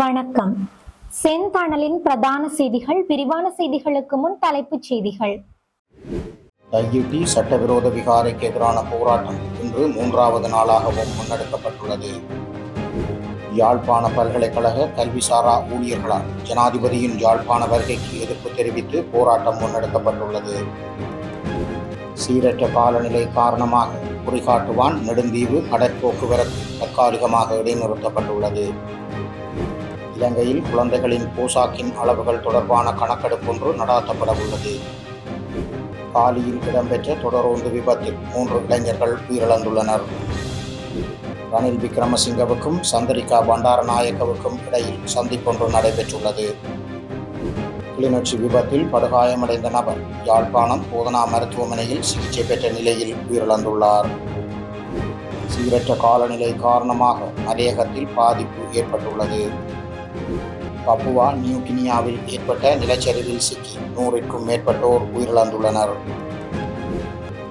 வணக்கம். செந்தணலின் பிரதான செய்திகள் விரிவான செய்திகளுக்கு முன் தலைப்புச் செய்திகள். தையிட்டி சட்டவிரோத விகாரைக்கு எதிரான போராட்டம் இன்று மூன்றாவது நாளாகவும் முன்னெடுக்கப்பட்டுள்ளது. யாழ்ப்பாண பல்கலைக்கழக கல்விசாரா ஊழியர்களால் ஜனாதிபதியின் யாழ்ப்பாண வருகைக்கு எதிர்ப்பு தெரிவித்து போராட்டம் முன்னெடுக்கப்பட்டுள்ளது. சீரற்ற காலநிலை காரணமாக குறிகாட்டுவான் நெடுந்தீவு கடற்போக்குவரத்து தற்காலிகமாக இடைநிறுத்தப்பட்டுள்ளது. இலங்கையில் குழந்தைகளின் போசாக்கின் அளவுகள் தொடர்பான கணக்கெடுப்பொன்று நடாத்தப்பட உள்ளது. காலியில் இடம்பெற்ற தொடரோந்து விபத்தில் மூன்று இளைஞர்கள் உயிரிழந்துள்ளனர். ரணில் விக்ரமசிங்கவுக்கும் சந்திரிகா பண்டாரநாயக்கவுக்கும் இடையில் சந்திப்பொன்று நடைபெற்றுள்ளது. கிளிநொச்சி விபத்தில் படுகாயமடைந்த நபர் யாழ்ப்பாணம் போதனா மருத்துவமனையில் சிகிச்சை பெற்ற நிலையில் உயிரிழந்துள்ளார். சீரற்ற காலநிலை காரணமாக மலையகத்தில் பாதிப்பு ஏற்பட்டுள்ளது. பப்புவா நியூ கினியாவில் ஏற்பட்ட நிலச்சரிவில் சிக்கி நூறிற்கும் மேற்பட்டோர் உயிரிழந்துள்ளனர்.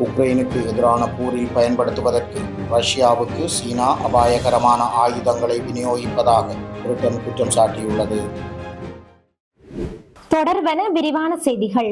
உக்ரைனுக்கு எதிரான போரில் பயன்படுத்துவதற்கு ரஷ்யாவுக்கு சீனா அபாயகரமான ஆயுதங்களை விநியோகிப்பதாக பிரிட்டன் குற்றம் சாட்டியுள்ளது. தொடர்வன விரிவான செய்திகள்.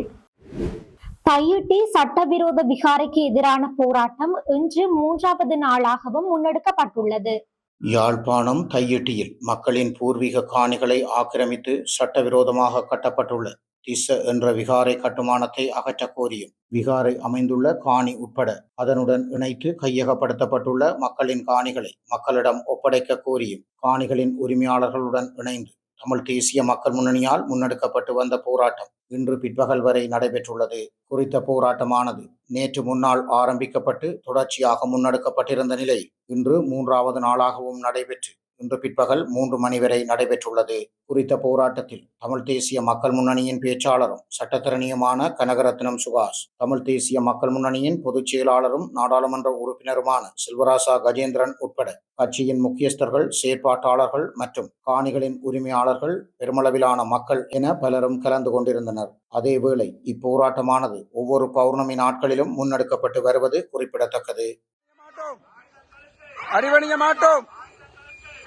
தையிட்டி சட்டவிரோத விகாரைக்கு எதிரான போராட்டம் இன்று மூன்றாவது நாளாகவும் முன்னெடுக்கப்பட்டுள்ளது. யாழ்ப்பாணம் தையிட்டியில் மக்களின் பூர்வீக காணிகளை ஆக்கிரமித்து சட்டவிரோதமாக கட்டப்பட்டுள்ள திச என்ற விகாரை கட்டுமானத்தை அகற்றக் கோரியும். விகாரை அமைந்துள்ள காணி உட்பட அதனுடன் இணைத்து கையகப்படுத்தப்பட்டுள்ள மக்களின் காணிகளை மக்களிடம் ஒப்படைக்க கோரியும். காணிகளின் உரிமையாளர்களுடன் இணைந்து தமிழ் தேசிய மக்கள் முன்னணியால் முன்னெடுக்கப்பட்டு வந்த போராட்டம் இன்று பிற்பகல் வரை நடைபெற்றுள்ளது. குறித்த போராட்டமானது நேற்று முன்னால் ஆரம்பிக்கப்பட்டு தொடர்ச்சியாக முன்னெடுக்கப்பட்டிருந்த நிலை இன்று மூன்றாவது நாளாகவும் நடைபெற்று இன்று பிற்பகல் மூன்று மணி வரை நடைபெற்றுள்ளது. குறித்த போராட்டத்தில் தமிழ் தேசிய மக்கள் முன்னணியின் பேச்சாளரும் சட்டத்திறனியுமான கனகரத்னம் சுகாஷ் தமிழ் தேசிய மக்கள் முன்னணியின் பொதுச் செயலாளரும் நாடாளுமன்ற உறுப்பினருமான செல்வராசா கஜேந்திரன் உட்பட கட்சியின் முக்கியஸ்தர்கள் செயற்பாட்டாளர்கள் மற்றும் காணிகளின் உரிமையாளர்கள் பெருமளவிலான மக்கள் என பலரும் கலந்து கொண்டிருந்தனர். அதேவேளை இப்போராட்டமானது ஒவ்வொரு பௌர்ணமி நாட்களிலும் முன்னெடுக்கப்பட்டு வருவது குறிப்பிடத்தக்கது. மாட்டோம் மாட்டோம்.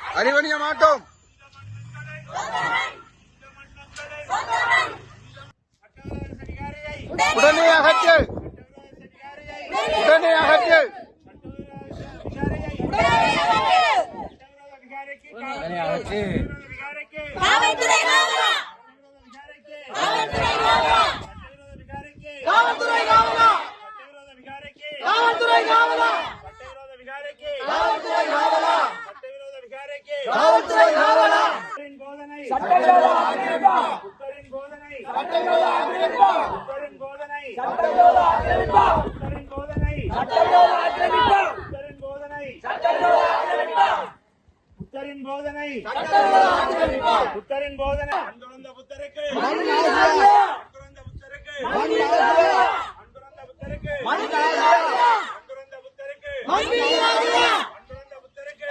அடிவணிய மாட்டோம். உடனே அகற்று உடனே அகற்று காவல்துறை காவலா காவல்துறை காவலா காவல்துறை காவலா காவல்துறை காவலா காவல்துறை காவலா காவல்துறை காவலா? புத்தரின் போதனை. புத்தரின் போதனை. அன்புறந்த புத்தருக்கு! அன்புறந்த புத்தருக்கு! அன்புறந்த புத்தருக்கு! அன்புறந்த புத்தருக்கு. அன்புறந்த புத்தருக்கு.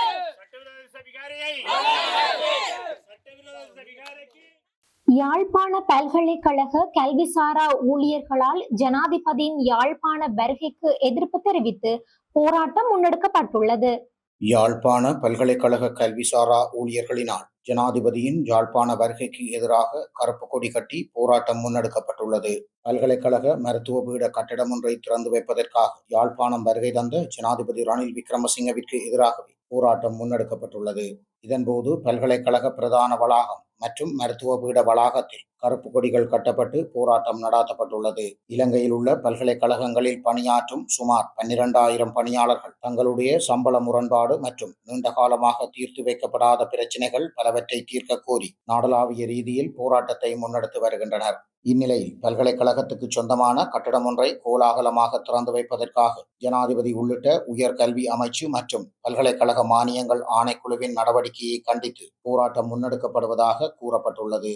யாழ்ப்பாண பல்கலைக்கழக கல்விசாரா ஊழியர்களால் ஜனாதிபதியின் யாழ்ப்பாண வருகைக்கு எதிர்ப்பு தெரிவித்து போராட்டம் முன்னெடுக்கப்பட்டுள்ளது. யாழ்ப்பாண பல்கலைக்கழக கல்விசாரா ஊழியர்களினால் ஜனாதிபதியின் யாழ்ப்பாண வருகைக்கு எதிராக கருப்பு கொடி கட்டி போராட்டம் முன்னெடுக்கப்பட்டுள்ளது. பல்கலைக்கழக மருத்துவ பீட கட்டிடம் ஒன்றை திறந்து வைப்பதற்காக யாழ்ப்பாணம் வருகை தந்த ஜனாதிபதி ரணில் விக்ரமசிங்கவிற்கு எதிராகவே போராட்டம் முன்னெடுக்கப்பட்டுள்ளது. இதன்போது பல்கலைக்கழக பிரதான வளாகம் மற்றும் மருத்துவ பீட வளாகத்தில் கருப்பு கொடிகள் கட்டப்பட்டு போராட்டம் நடாத்தப்பட்டுள்ளது. இலங்கையில் உள்ள பல்கலைக்கழகங்களில் பணியாற்றும் சுமார் பன்னிரண்டாயிரம் பணியாளர்கள் தங்களுடைய சம்பள முரண்பாடு மற்றும் நீண்ட காலமாக தீர்த்து வைக்கப்படாத பிரச்சினைகள் பலவற்றை தீர்க்க கோரி நாடளாவிய ரீதியில் போராட்டத்தை முன்னெடுத்து வருகின்றனர். இந்நிலையில் பல்கலைக்கழகத்துக்கு சொந்தமான கட்டடம் ஒன்றை கோலாகலமாக திறந்து வைப்பதற்காக ஜனாதிபதி உள்ளிட்ட உயர் கல்வி அமைச்சு மற்றும் பல்கலைக்கழக மானியங்கள் ஆணைக்குழுவின் நடவடிக்கையை கண்டித்து போராட்டம் முன்னெடுக்கப்படுவதாக கூறப்பட்டுள்ளது.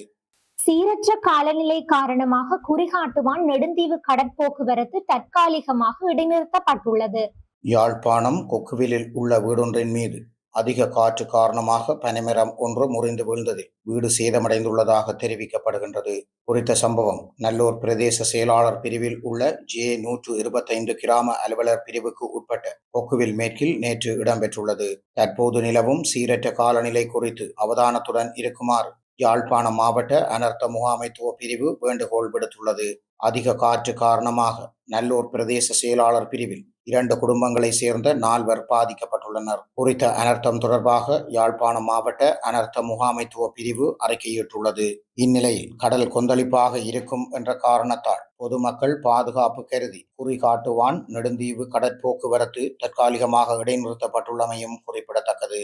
சீரற்ற காலநிலை காரணமாக குறிகாட்டுவான் நெடுந்தீவு கடற்போக்குவரத்து தற்காலிகமாக இடைநிறுத்தப்பட்டுள்ளது. யாழ்ப்பாணம் கொக்குவிலில் உள்ள வீடொன்றின் மீது அதிக காற்று காரணமாக பனைமரம் ஒன்று முறிந்து விழுந்தது. வீடு சேதமடைந்துள்ளதாக தெரிவிக்கப்படுகின்றது. குறித்த சம்பவம் நல்லூர் பிரதேச செயலாளர் பிரிவில் உள்ள ஜே நூற்று இருபத்தைந்து கிராம அலுவலர் பிரிவுக்கு உட்பட்ட கொக்குவில் மேற்கில் நேற்று இடம்பெற்றுள்ளது. தற்போது நிலவும் சீரற்ற காலநிலை குறித்து அவதானத்துடன் இருக்குமாறு யாழ்ப்பாணம் மாவட்ட அனர்த்த முகாமைத்துவ பிரிவு வேண்டுகோள் விடுத்துள்ளது. அதிக காற்று காரணமாக நல்லூர் பிரதேச செயலாளர் பிரிவில் இரண்டு குடும்பங்களை சேர்ந்த நால்வர் பாதிக்கப்பட்டுள்ளனர். குறித்த அனர்த்தம் தொடர்பாக யாழ்ப்பாணம் மாவட்ட அனர்த்த முகாமைத்துவ பிரிவு அறிக்கையிட்டுள்ளது. இந்நிலையில் கடல் கொந்தளிப்பாக இருக்கும் என்ற காரணத்தால் பொதுமக்கள் பாதுகாப்பு கருதி குறிகாட்டுவான் நெடுந்தீவு கடற்போக்குவரத்து தற்காலிகமாக இடைநிறுத்தப்பட்டுள்ளமையும் குறிப்பிடத்தக்கது.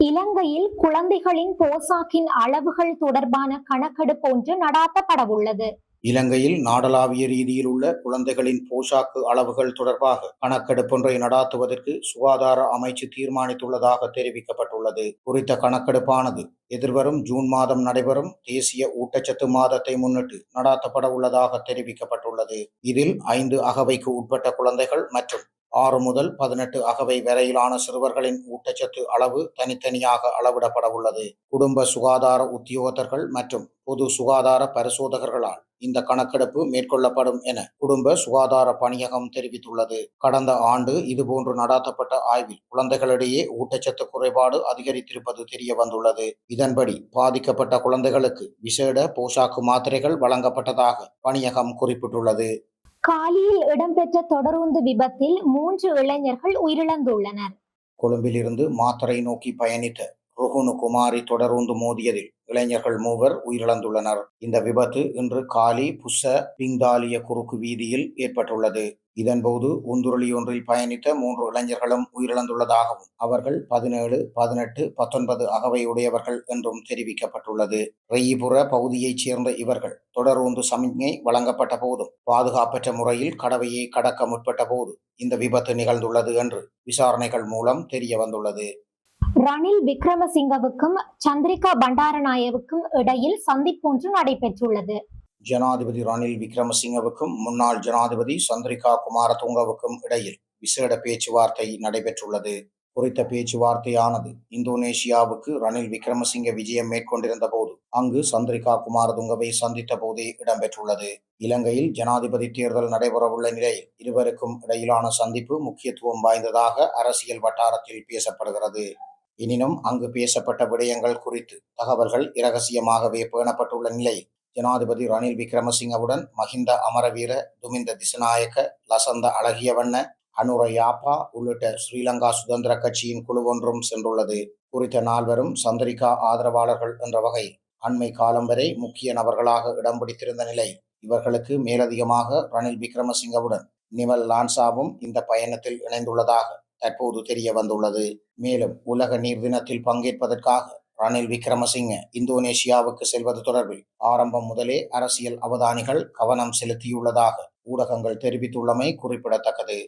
இலங்கையில் குழந்தைகளின் போசாக்கின் அளவுகள் தொடர்பான கணக்கெடுப்பு ஒன்று நடாத்தப்படவுள்ளது. இலங்கையில் நாடளாவிய ரீதியில் உள்ள குழந்தைகளின் போஷாக்கு அளவுகள் தொடர்பாக கணக்கெடுப்பொன்றை நடாத்துவதற்கு சுகாதார அமைச்சு தீர்மானித்துள்ளதாக தெரிவிக்கப்பட்டுள்ளது. குறித்த கணக்கெடுப்பானது எதிர்வரும் ஜூன் மாதம் நடைபெறும் தேசிய ஊட்டச்சத்து மாதத்தை முன்னிட்டு நடாத்தப்பட உள்ளதாக தெரிவிக்கப்பட்டுள்ளது. இதில் ஐந்து அகவைக்கு உட்பட்ட குழந்தைகள் மற்றும் ஆறு முதல் பதினெட்டு அகவை வரையிலான சிறுவர்களின் ஊட்டச்சத்து அளவு தனித்தனியாக அளவிடப்பட உள்ளது குடும்ப சுகாதார உத்தியோகத்தர்கள் மற்றும் பொது சுகாதார பரிசோதகர்களால் இந்த கணக்கெடுப்பு மேற்கொள்ளப்படும் என குடும்ப சுகாதார பணியகம் தெரிவித்துள்ளது. கடந்த ஆண்டு இதுபோன்று நடாத்தப்பட்ட ஆய்வில் குழந்தைகளிடையே ஊட்டச்சத்து குறைபாடு அதிகரித்திருப்பது தெரிய வந்துள்ளது. இதன்படி பாதிக்கப்பட்ட குழந்தைகளுக்கு விசேட போஷாக்கு மாத்திரைகள் வழங்கப்பட்டதாக பணியகம் குறிப்பிட்டுள்ளது. காலியில் இடம்பெற்ற தொடருந்து விபத்தில் மூன்று இளைஞர்கள் உயிரிழந்துள்ளனர். கொழும்பிலிருந்து மாத்தரை நோக்கி பயணித்த ருகுனு குமாரி தொடர்ந்து மோதியதில் இளைஞர்கள் மூவர் உயிரிழந்துள்ளனர். இந்த விபத்து இன்று காலி புஷ பிங்தாலிய குறுக்கு வீதியில் ஏற்பட்டுள்ளது. இதன்போது உந்துருளி ஒன்றில் பயணித்த மூன்று இளைஞர்களும் உயிரிழந்துள்ளதாகவும் அவர்கள் பதினேழு பதினெட்டு பத்தொன்பது அகவையுடையவர்கள் என்றும் தெரிவிக்கப்பட்டுள்ளது. ரெய்புற பகுதியைச் சேர்ந்த இவர்கள் தொடர்ந்து சமிக்ஞை வழங்கப்பட்ட போதும் பாதுகாப்பற்ற முறையில் கடவையை கடக்க முற்பட்ட போது இந்த விபத்து நிகழ்ந்துள்ளது என்று விசாரணைகள் மூலம் தெரிய வந்துள்ளது ரணில் விக்ரமசிங்கவுக்கும் சந்திரிகா பண்டாரநாயவுக்கும் இடையில் சந்திப்பொன்று நடைபெற்றுள்ளது. ஜனாதிபதி ரணில் விக்ரமசிங்கவுக்கும் முன்னாள் ஜனாதிபதி சந்திரிகா குமாரதுங்கவுக்கும் இடையில் விசேட பேச்சுவார்த்தை நடைபெற்றுள்ளது. குறித்த பேச்சுவார்த்தையானது இந்தோனேஷியாவுக்கு ரணில் விக்ரமசிங்க விஜயம் மேற்கொண்டிருந்த போது அங்கு சந்திரிகா குமாரதுங்கவை சந்தித்த போதே இடம்பெற்றுள்ளது. இலங்கையில் ஜனாதிபதி தேர்தல் நடைபெறவுள்ள நிலையில் இருவருக்கும் இடையிலான சந்திப்பு முக்கியத்துவம் வாய்ந்ததாக அரசியல் வட்டாரத்தில் பேசப்படுகிறது. எனினும் அங்கு பேசப்பட்ட விடயங்கள் குறித்து தகவல்கள் இரகசியமாகவே பேணப்பட்டுள்ள நிலையில் ஜனாதிபதி ரணில் விக்ரமசிங்கவுடன் மஹிந்த அமரவீர துமிந்த திசநாயக்க லசந்த அழகியவண்ண அனுர யாப்பா உள்ளிட்ட ஸ்ரீலங்கா சுதந்திர கட்சியின் குழு ஒன்றும் சென்றுள்ளது. குறித்த நால்வரும் சந்திரிகா ஆதரவாளர்கள் என்ற வகை அண்மை காலம் வரை முக்கிய நபர்களாக இடம் பிடித்திருந்த நிலை. இவர்களுக்கு மேலதிகமாக ரணில் விக்ரமசிங்கவுடன் நிமல் லான்சாவும் இந்த பயணத்தில் இணைந்துள்ளதாக தற்போது தெரிய வந்துள்ளது. மேலும் உலக நீர் தினத்தில் பங்கேற்பதற்காக ரணில் விக்ரமசிங்க இந்தோனேஷியாவுக்கு செல்வது தொடர்பில் ஆரம்பம் முதலே அரசியல் அவதானிகள் கவனம் செலுத்தியுள்ளதாக ஊடகங்கள் தெரிவித்துள்ளமை குறிப்பிடத்தக்கது.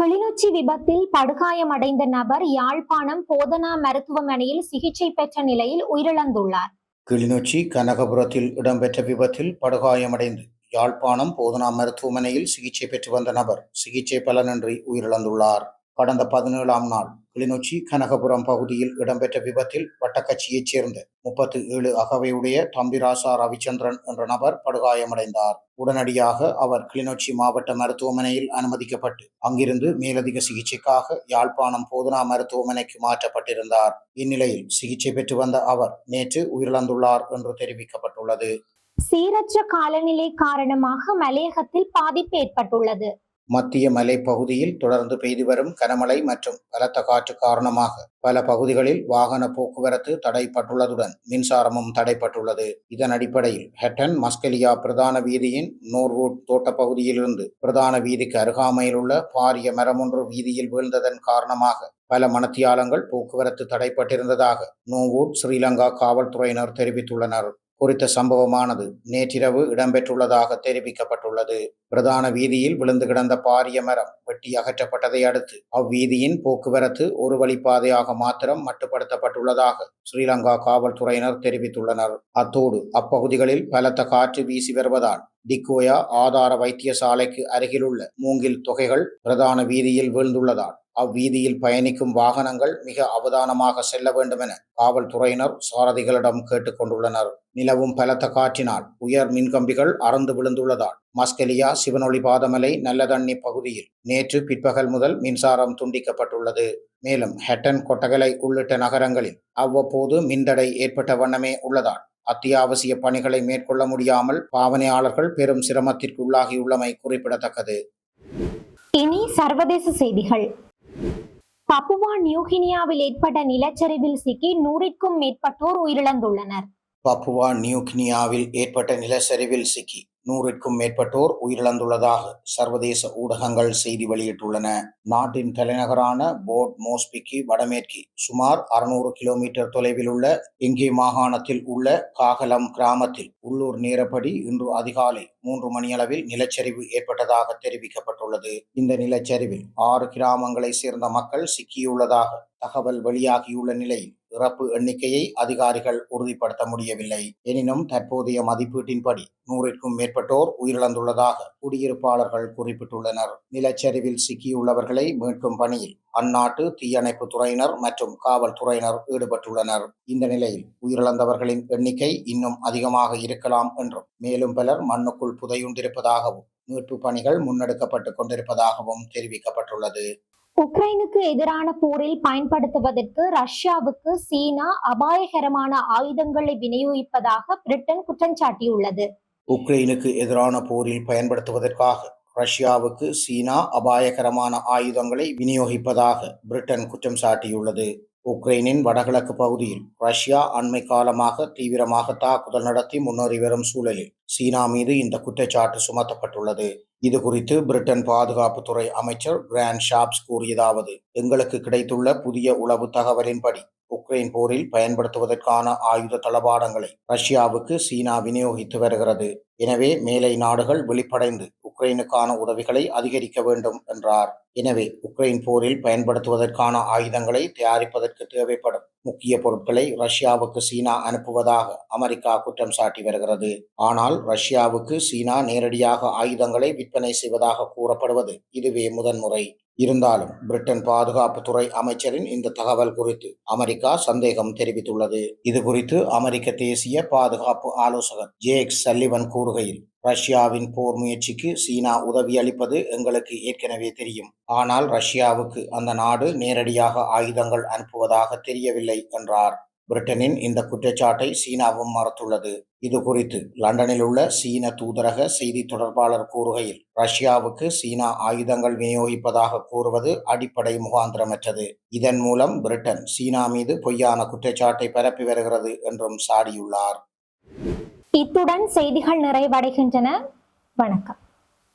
கிளிநொச்சி விபத்தில் படுகாயமடைந்த நபர் யாழ்ப்பாணம் போதனா மருத்துவமனையில் சிகிச்சை பெற்ற நிலையில் உயிரிழந்துள்ளார். கிளிநொச்சி கனகபுரத்தில் இடம்பெற்ற விபத்தில் படுகாயமடைந்து யாழ்ப்பாணம் போதனா மருத்துவமனையில் சிகிச்சை பெற்று வந்த நபர் சிகிச்சை பலனின்றி உயிரிழந்துள்ளார். கடந்த பதினேழாம் நாள் கிளிநொச்சி கனகபுரம் பகுதியில் இடம்பெற்ற விபத்தில் வட்டக்கட்சியைச் சேர்ந்த முப்பத்து ஏழு அகவையுடைய தம்பிராசா ரவிச்சந்திரன் என்ற நபர் படுகாயமடைந்தார். உடனடியாக அவர் கிளிநொச்சி மாவட்ட மருத்துவமனையில் அனுமதிக்கப்பட்டு அங்கிருந்து மேலதிக சிகிச்சைக்காக யாழ்ப்பாணம் போதனா மருத்துவமனைக்கு மாற்றப்பட்டிருந்தார். இந்நிலையில் சிகிச்சை பெற்று வந்த அவர் நேற்று உயிரிழந்துள்ளார் என்று தெரிவிக்கப்பட்டுள்ளது. சீரற்ற காலநிலை காரணமாக மலையகத்தில் பாதிப்பு ஏற்பட்டுள்ளது. மத்திய மலைப்பகுதியில் தொடர்ந்து பெய்து வரும் கனமழை மற்றும் பலத்த காற்று காரணமாக பல பகுதிகளில் வாகன போக்குவரத்து தடைப்பட்டுள்ளதுடன் மின்சாரமும் தடைப்பட்டுள்ளது. இதன் அடிப்படையில் ஹெட்டன் மஸ்கலியா பிரதான வீதியின் நோர்வூட் தோட்ட பகுதியிலிருந்து பிரதான வீதிக்கு அருகாமையில் உள்ள பாரிய மரமொன்று வீதியில் வீழ்ந்ததன் காரணமாக பல மணத்தியாலங்கள் போக்குவரத்து தடைப்பட்டிருந்ததாக நோவூட் ஸ்ரீலங்கா காவல்துறையினர் தெரிவித்துள்ளனர். குறித்த சம்பவமானது நேற்றிரவு இடம்பெற்றுள்ளதாக தெரிவிக்கப்பட்டுள்ளது. பிரதான வீதியில் விழுந்து கிடந்த பாரிய மரம் வெட்டி அகற்றப்பட்டதை அடுத்து அவ்வீதியின் போக்குவரத்து ஒரு வழிப்பாதையாக மாத்திரம் மட்டுப்படுத்தப்பட்டுள்ளதாக ஸ்ரீலங்கா காவல்துறையினர் தெரிவித்துள்ளனர். அத்தோடு அப்பகுதிகளில் பலத்த காற்று வீசி வருவதால் டிக்கோயா ஆதார வைத்தியசாலைக்கு அருகிலுள்ள மூங்கில் தொகைகள் பிரதான வீதியில் வீழ்ந்துள்ளதால் அவ்வீதியில் பயணிக்கும் வாகனங்கள் மிக அவதானமாக செல்ல வேண்டும் என காவல்துறையினர் சாரதிகளிடம் கேட்டுக்கொண்டுள்ளனர். நிலவும் பலத்த காற்றினால் உயர் மின்கம்பிகள் அறந்து விழுந்துள்ளதால் மஸ்கெலியா சிவனொளி பாதமலை நல்லதண்ணி பகுதியில் நேற்று பிற்பகல் முதல் மின்சாரம் துண்டிக்கப்பட்டுள்ளது. மேலும் ஹெட்டன் கொட்டகலை உள்ளிட்ட நகரங்களில் அவ்வப்போது மின்தடை ஏற்பட்ட வண்ணமே உள்ளதால் அத்தியாவசிய பணிகளை மேற்கொள்ள முடியாமல் பாவனையாளர்கள் பெரும் சிரமத்திற்கு உள்ளாகியுள்ளமை குறிப்பிடத்தக்கது. இனி சர்வதேச செய்திகள். பப்புவா நியூகினியாவில் ஏற்பட்ட நிலச்சரிவில் சிக்கி நூறிற்கும் மேற்பட்டோர் உயிரிழந்துள்ளனர். பப்புவா நியூகினியாவில் ஏற்பட்ட நிலச்சரிவில் சிக்கி நூறுக்கும் மேற்பட்டோர் உயிரிழந்துள்ளதாக சர்வதேச ஊடகங்கள் செய்தி வெளியிட்டுள்ளன. நாட்டின் தலைநகரான போர்ட் மோஸ்பிக்கு வடமேற்கு சுமார் அறுநூறு கிலோமீட்டர் தொலைவில் உள்ள இங்கே மாகாணத்தில் உள்ள காகலம் கிராமத்தில் உள்ளூர் நேரப்படி இன்று அதிகாலை மூன்று மணியளவில் நிலச்சரிவு ஏற்பட்டதாக தெரிவிக்கப்பட்டுள்ளது. இந்த நிலச்சரிவில் ஆறு கிராமங்களை சேர்ந்த மக்கள் சிக்கியுள்ளதாக தகவல் வெளியாகியுள்ள நிலையில் இறப்பு எண்ணிக்கையை அதிகாரிகள் உறுதிப்படுத்த முடியவில்லை. எனினும் தற்போதைய மதிப்பீட்டின்படி நூறிற்கும் மேற்பட்டோர் உயிரிழந்துள்ளதாக குடியிருப்பாளர்கள் குறிப்பிட்டுள்ளனர். நிலச்சரிவில் சிக்கியுள்ளவர்களை மீட்கும் பணியில் அந்நாட்டு தீயணைப்பு துறையினர் மற்றும் காவல்துறையினர் ஈடுபட்டுள்ளனர். இந்த நிலையில் உயிரிழந்தவர்களின் எண்ணிக்கை இன்னும் அதிகமாக இருக்கலாம் என்றும் மேலும் பலர் மண்ணுக்குள் புதையுண்டிருப்பதாகவும் மீட்பு பணிகள் முன்னெடுக்கப்பட்டு கொண்டிருப்பதாகவும் தெரிவிக்கப்பட்டுள்ளது. உக்ரைனுக்கு எதிரான போரில் பயன்படுத்துவதற்கு ரஷ்யாவுக்கு சீனா அபாயகரமான ஆயுதங்களை விநியோகிப்பதாக பிரிட்டன் குற்றம் சாட்டியுள்ளது. உக்ரைனுக்கு எதிரான போரில் பயன்படுத்துவதற்காக ரஷ்யாவுக்கு சீனா அபாயகரமான ஆயுதங்களை விநியோகிப்பதாக பிரிட்டன் குற்றம் சாட்டியுள்ளது. உக்ரைனின் வடகிழக்கு பகுதியில் ரஷ்யா அண்மை காலமாக தீவிரமாக தாக்குதல் நடத்தி முன்னேறி வரும் சூழலில் சீனா மீது இந்த குற்றச்சாட்டு சுமத்தப்பட்டுள்ளது. இது குறித்து பிரிட்டன் பாதுகாப்புத்துறை அமைச்சர் கிராண்ட் ஷாப்ஸ் கூறியதாவது எங்களுக்கு கிடைத்துள்ள புதிய உளவு தகவலின்படி உக்ரைன் போரில் பயன்படுத்துவதற்கான ஆயுத தளபாடங்களை ரஷ்யாவுக்கு சீனா விநியோகித்து வருகிறது. எனவே மேலை நாடுகள் வெளிப்படைந்து உக்ரைனுக்கான உதவிகளை அதிகரிக்க வேண்டும் என்றார். எனவே உக்ரைன் போரில் பயன்படுத்துவதற்கான ஆயுதங்களை தயாரிப்பதற்கு தேவைப்படும் முக்கிய பொருட்களை ரஷ்யாவுக்கு சீனா அனுப்புவதாக அமெரிக்கா குற்றம் சாட்டி வருகிறது. ஆனால் ரஷ்யாவுக்கு சீனா நேரடியாக ஆயுதங்களை விற்பனை செய்வதாக கூறப்படுவது இதுவே முதன்முறை. இருந்தாலும் பிரிட்டன் பாதுகாப்புத்துறை அமைச்சரின் இந்த தகவல் குறித்து அமெரிக்கா சந்தேகம் தெரிவித்துள்ளது. இது குறித்து அமெரிக்க தேசிய பாதுகாப்பு ஆலோசகர் ஜேக்ஸ் சல்லிவன் கூறுகையில் ரஷ்யாவின் போர் முயற்சிக்கு சீனா உதவி அளிப்பது எங்களுக்கு ஏற்கனவே தெரியும். ஆனால் ரஷ்யாவுக்கு அந்த நாடு நேரடியாக ஆயுதங்கள் அனுப்புவதாக தெரியவில்லை என்றார். பிரிட்டனின் இந்த குற்றச்சாட்டை சீனாவும் மறுத்துள்ளது. இது குறித்து லண்டனில் உள்ள சீன தூதரக செய்தி தொடர்பாளர் கூறுகையில் ரஷ்யாவுக்கு சீனா ஆயுதங்கள் விநியோகிப்பதாக கூறுவது அடிப்படை முகாந்திரமற்றது. இதன் மூலம் பிரிட்டன் சீனா மீது பொய்யான குற்றச்சாட்டை பரப்பி வருகிறது என்றும் சாடியுள்ளார். இத்துடன் செய்திகள் நிறைவடைகின்றன. வணக்கம்.